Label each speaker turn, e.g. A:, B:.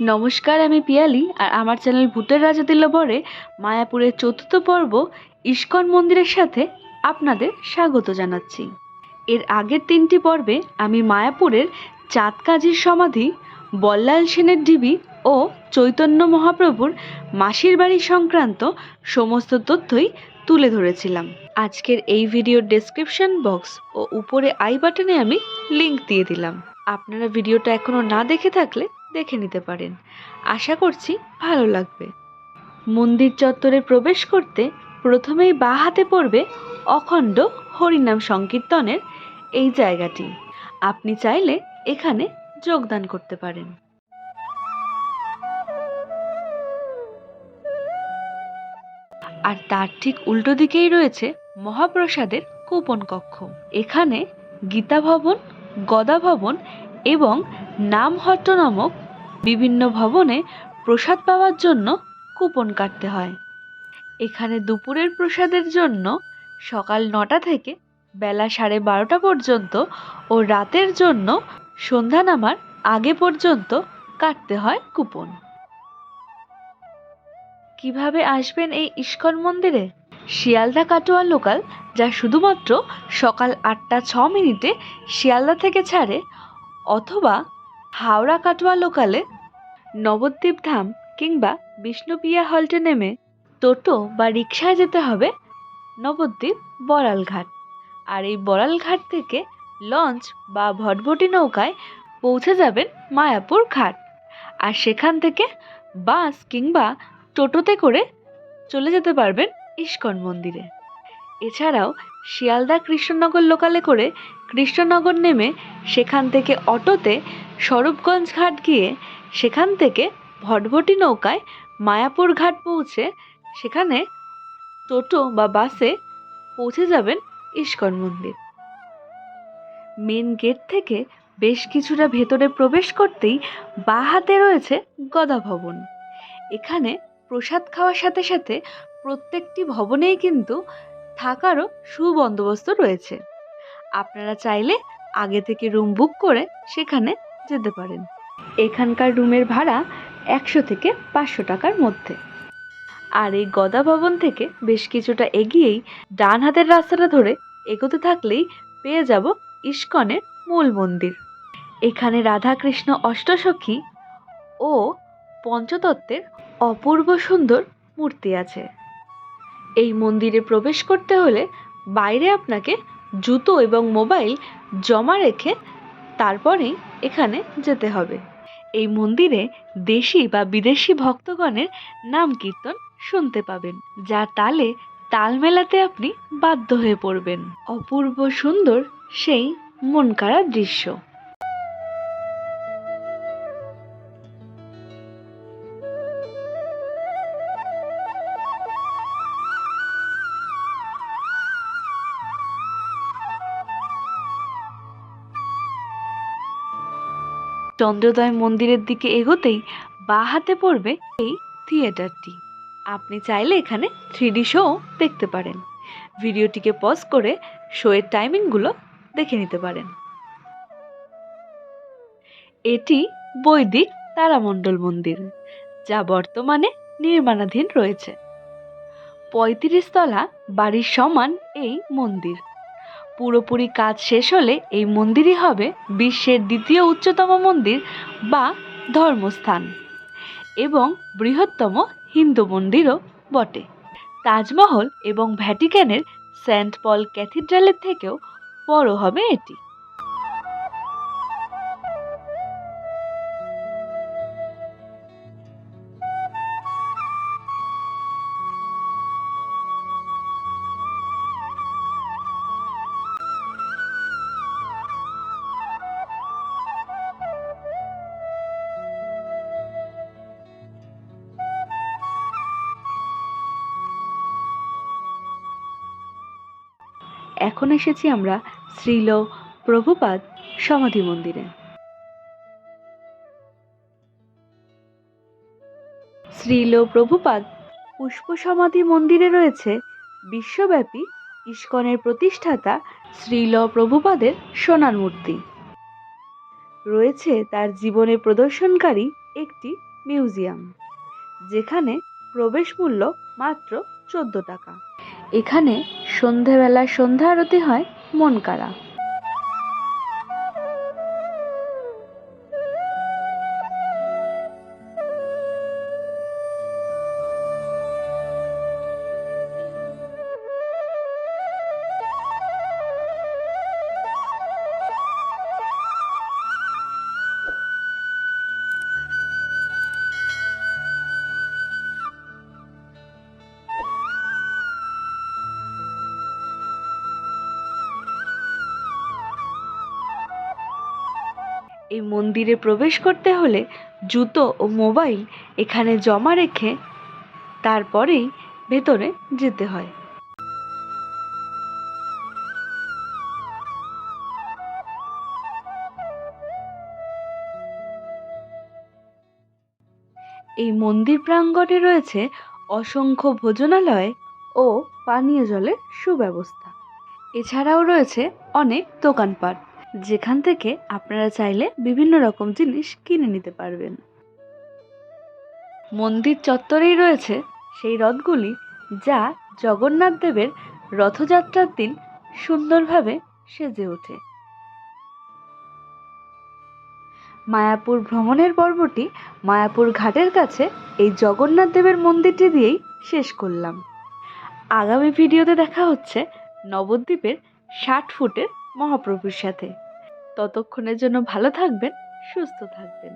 A: নমস্কার, আমি পিয়ালি আর আমার চ্যানেল ভূতের রাজা দিল্লবরে মায়াপুরের চতুর্থ পর্ব ইস্কন মন্দিরের সাথে আপনাদের স্বাগত জানাচ্ছি। এর আগের তিনটি পর্বে আমি মায়াপুরের চাঁদকাজির সমাধি, বল্লাল সেনের ডিবি ও চৈতন্য মহাপ্রভুর মাসির বাড়ি সংক্রান্ত সমস্ত তথ্যই তুলে ধরেছিলাম। আজকের এই ভিডিওর ডেসক্রিপশন বক্স ও উপরে আই বাটনে আমি লিংক দিয়ে দিলাম। আপনারা ভিডিওটা এখনও না দেখে থাকলে দেখে নিতে পারেন। আশা করছি ভালো লাগবে। মন্দির চত্বরে প্রবেশ করতে প্রথমেই বাঁ হাতে পড়বে অখণ্ড হরিনাম সংকীর্তনের এই জায়গাটি। আপনি চাইলে এখানে যোগদান করতে পারেন। আর তার ঠিক উল্টো দিকেই রয়েছে মহাপ্রসাদের কোপন কক্ষ। এখানে গীতা ভবন, গদা ভবন এবং নামহট্ট নামক বিভিন্ন ভবনে প্রসাদ পাওয়ার জন্য কুপন কাটতে হয়। এখানে দুপুরের প্রসাদের জন্য সকাল নটা থেকে বেলা সাড়ে বারোটা পর্যন্ত ও রাতের জন্য সন্ধ্যা নামার আগে পর্যন্ত কাটতে হয় কুপন। কীভাবে আসবেন এই ইস্কন মন্দিরে? শিয়ালদা কাটোয়া লোকাল, যা শুধুমাত্র সকাল আটটা ছ মিনিটে শিয়ালদা থেকে ছাড়ে অথবা হাওড়া কাটোয়া লোকালে নবদ্বীপ ধাম কিংবা বিষ্ণুপ্রিয়া হল্টে নেমে টোটো বা রিক্সায় যেতে হবে নবদ্বীপ বড়ালঘাট। আর এই বড়ালঘাট থেকে লঞ্চ বা ভটভটি নৌকায় পৌঁছে যাবেন মায়াপুর ঘাট। আর সেখান থেকে বাস কিংবা টোটোতে করে চলে যেতে পারবেন ইস্কন মন্দিরে। এছাড়াও শিয়ালদা কৃষ্ণনগর লোকালে করে কৃষ্ণনগর নেমে সেখান থেকে অটোতে স্বরূপগঞ্জ ঘাট গিয়ে সেখান থেকে ভটভটি নৌকায় মায়াপুর ঘাট পৌঁছে সেখানে টোটো বা বাসে পৌঁছে যাবেন ইস্কন মন্দির। মেন গেট থেকে বেশ কিছুটা ভেতরে প্রবেশ করতেই বাঁ হাতে রয়েছে গদা ভবন এখানে প্রসাদ খাওয়ার সাথে সাথে প্রত্যেকটি ভবনেই কিন্তু থাকারও সুবন্দোবস্ত রয়েছে। আপনারা চাইলে আগে থেকে রুম বুক করে সেখানে যেতে পারেন। এখানকার রুমের ভাড়া একশো থেকে পাঁচশো টাকার মধ্যে। আর এই গদা ভবন থেকে বেশ কিছুটা এগিয়েই ডান হাতের রাস্তাটা ধরে এগোতে থাকলেই পেয়ে যাব ইস্কনের মূল মন্দির। এখানে রাধাকৃষ্ণ অষ্টসখী ও পঞ্চতত্ত্বের অপূর্ব সুন্দর মূর্তি আছে। এই মন্দিরে প্রবেশ করতে হলে বাইরে আপনাকে জুতো এবং মোবাইল জমা রেখে তারপরেই এখানে যেতে হবে। এই মন্দিরে দেশি বা বিদেশি ভক্তগণের নাম কীর্তন শুনতে পাবেন যা তালে তাল মেলাতে আপনি বাধ্য হয়ে পড়বেন। অপূর্ব সুন্দর সেই মন কাড়া দৃশ্য। চন্দ্রোদয় মন্দিরের দিকে এগোতেই বাঁ হাতে পড়বে এই থিয়েটারটি। আপনি চাইলে এখানে থ্রিডি শো দেখতে পারেন। ভিডিওটিকে পজ করে শোয়ের টাইমিংগুলো দেখে নিতে পারেন। এটি বৈদিক তারামণ্ডল মন্দির, যা বর্তমানে নির্মাণাধীন রয়েছে। পঁয়ত্রিশ তলা বাড়ির সমান এই মন্দির। পুরোপুরি কাজ শেষ হলে এই মন্দিরই হবে বিশ্বের দ্বিতীয় উচ্চতম মন্দির বা ধর্মস্থান এবং বৃহত্তম হিন্দু মন্দিরও বটে। তাজমহল এবং ভ্যাটিক্যানের সেন্ট পল ক্যাথিড্রালের থেকেও বড় হবে এটি। এখন এসেছি আমরা শ্রীল প্রভুপাদ সমাধি মন্দিরে। শ্রীল প্রভুপাদ পুষ্প সমাধি মন্দিরে রয়েছে বিশ্বব্যাপী ইস্কনের প্রতিষ্ঠাতা শ্রীল প্রভুপাদের সোনার মূর্তি। রয়েছে তার জীবনে প্রদর্শনকারী একটি মিউজিয়াম, যেখানে প্রবেশ মূল্য মাত্র চোদ্দ টাকা। এখানে সন্ধেবেলা সন্ধ্যা আরতি হয় মন এই মন্দিরে প্রবেশ করতে হলে জুতো ও মোবাইল এখানে জমা রেখে তারপরেই ভেতরে যেতে হয়। এই মন্দির প্রাঙ্গণে রয়েছে অসংখ্য ভোজনালয় ও পানীয় জলের সুব্যবস্থা। এছাড়াও রয়েছে অনেক দোকানপাট। যেখান থেকে আপনারা চাইলে বিভিন্ন রকম জিনিস কিনে নিতে পারবেন। মন্দির চত্বরেই রয়েছে সেই রথগুলি যা জগন্নাথ দেবের রথযাত্রার দিন সুন্দরভাবে সেজে ওঠে। মায়াপুর ভ্রমণের পর্বটি মায়াপুর ঘাটের কাছে এই জগন্নাথ দেবের মন্দিরটি দিয়েই শেষ করলাম। আগামী ভিডিওতে দেখা হচ্ছে নবদ্বীপের ষাট ফুটের মহাপ্রভুর সাথে। ততক্ষণের জন্য ভালো থাকবেন সুস্থ থাকবেন।